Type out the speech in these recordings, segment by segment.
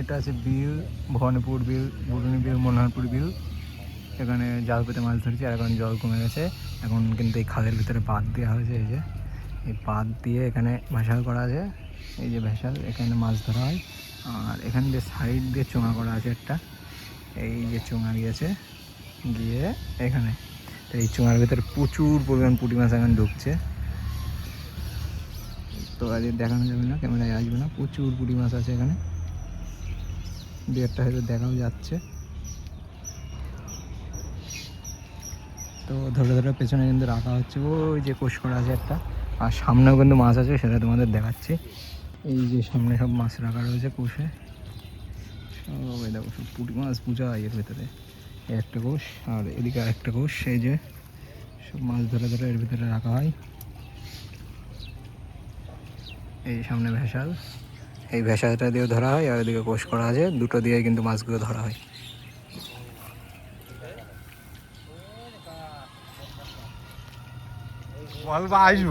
এটা আছে বিল, ভবানীপুর বিল বুটুনি বিল, মনোহরপুর বিল। এখানে জাল পেতে মাছ ধরছি আর এখন জল কমে গেছে। এখন কিন্তু এই খালের ভিতরে বাঁধ দেওয়া হয়েছে, এই যে। এই বাঁধ দিয়ে এখানে ভেসাল করা আছে। এই যে ভেসাল, এখানে মাছ ধরা হয়। আর এখান দিয়ে সাইড দিয়ে চোঙা করা আছে একটা, এই যে চোঙা গিয়েছে, গিয়ে এখানে। এই চোঙার ভিতরে প্রচুর পরিমাণ পুঁটি মাছ এখন ঢুকছে। তো আজ দেখানো যাবে না, ক্যামেরায় আসবে না। প্রচুর পুঁটি মাছ আছে এখানে। দু একটা হয়তো দেখাও যাচ্ছে। তো ধরে ধরে পেছনে কিন্তু রাখা হচ্ছে। ওই যে কোষ করা আছে একটা। আর সামনেও কিন্তু মাছ আছে, সেটা তোমাদের দেখাচ্ছি। এই যে সামনে সব মাছ রাখা রয়েছে কোষে। সব এই দেখো, সব পুঁটি মাছ পূজা এর ভেতরে। একটা কোষ, আর এদিকে আরেকটা কোষ, এই যে সব মাছ ধরে ধরে এর ভিতরে রাখা হয়। এই সামনে ভেসাল। এই ভেসালটা দিয়েও ধরা হয় আর এদিকে কোষ করা আছে। দুটো দিয়ে কিন্তু মাছগুলো ধরা হয়। আসব।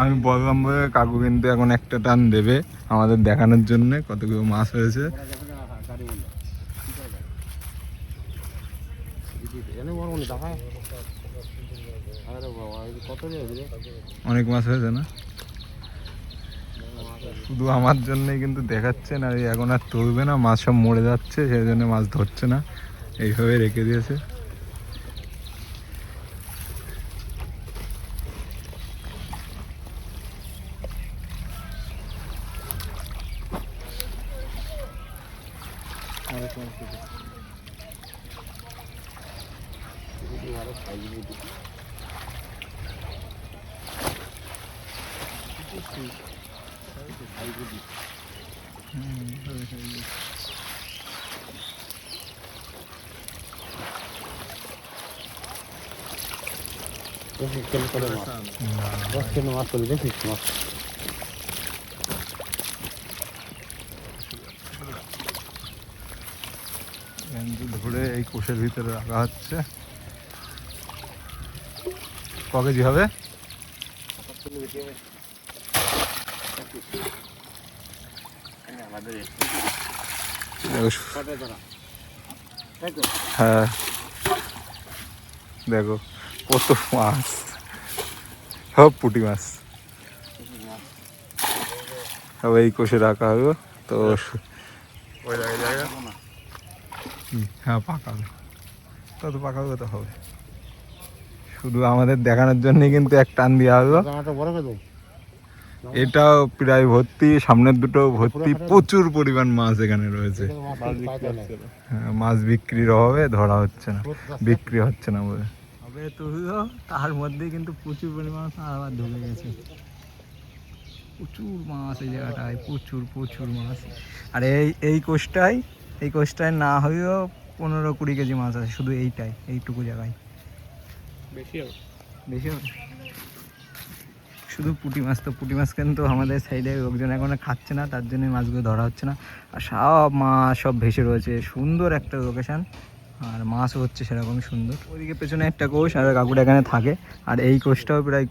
আমি বললাম বলে কাকু কিন্তু এখন একটা টান দেবে আমাদের দেখানোর জন্য কতগুলো মাছ হয়েছে। অনেক মাছ হয়েছে না? শুধু আমার জন্যই কিন্তু দেখাচ্ছে না এখন আর তুলবে না, মাছ সব মরে যাচ্ছে, সেই জন্য মাছ ধরছে না, এইভাবে রেখে দিয়েছে। দিদি, আরও খাই দিদি। খাই দিদি। দেখিস কেন করে মাছ দশ কেন মাছ করে দেখিস মাছ ধরে এই কোষের ভিতরে রাখা হচ্ছে। ক কেজি হবে? হ্যাঁ। দেখো কত মাছ। সব পুঁটি মাছ। এই কোষে রাখা হবে তো ওই জায়গায় জায়গা। হ্যাঁ পাকাবে তত পাকাবে তো হবে। শুধু আমাদের দেখানোর জন্যই কিন্তু এক টান দেওয়া হলো। এটাও প্রায় ভর্তি সামনের দুটো ভর্তি প্রচুর পরিমাণ মাছ এখানে রয়েছে। হ্যাঁ, মাছ বিক্রির অভাবে ধরা হচ্ছে না বিক্রি হচ্ছে না বলে। তার মধ্যেই কিন্তু প্রচুর পরিমাণ আবার ঢুকে গেছে। প্রচুর মাছ এই জায়গাটায় প্রচুর প্রচুর মাছ। আর এই এই কোষটায় এই কোষটায় না হলেও পনেরো কুড়ি কেজি মাছ আছে শুধু এইটাই এইটুকু জায়গায়। বেশি হবে? বেশি হবে? শুধু পুঁটি মাছ তো পুঁটি মাছ কিন্তু আমাদের সাইডে লোকজন এখন খাচ্ছে না তার জন্য মাছগুলো ধরা হচ্ছে না। আর সব মাছ সব ভেসে রয়েছে সুন্দর একটা লোকেশান আর মাছও হচ্ছে সেরকম সুন্দর। ওইদিকে পেছনে একটা কোষ আর কাকুটা এখানে থাকে। আর এই কোষটাও প্রায়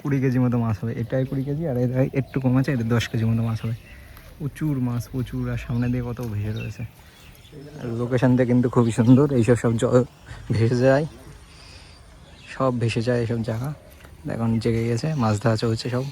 কুড়ি কেজি মতো মাছ হবে। এটাই কুড়ি কেজি আর এটা একটু কম আছে এটা দশ কেজি মতো মাছ হবে। প্রচুর মাছ, প্রচুর, আর সামনে দিয়ে কত ভেসে রয়েছে। লোকেশনটা কিন্তু খুবই সুন্দর, এইসব সব জল ভেসে যায়। সব ভেসে যায় এসব জায়গা। এখন জেগে গেছে, মাছ ধরা চলছে সব।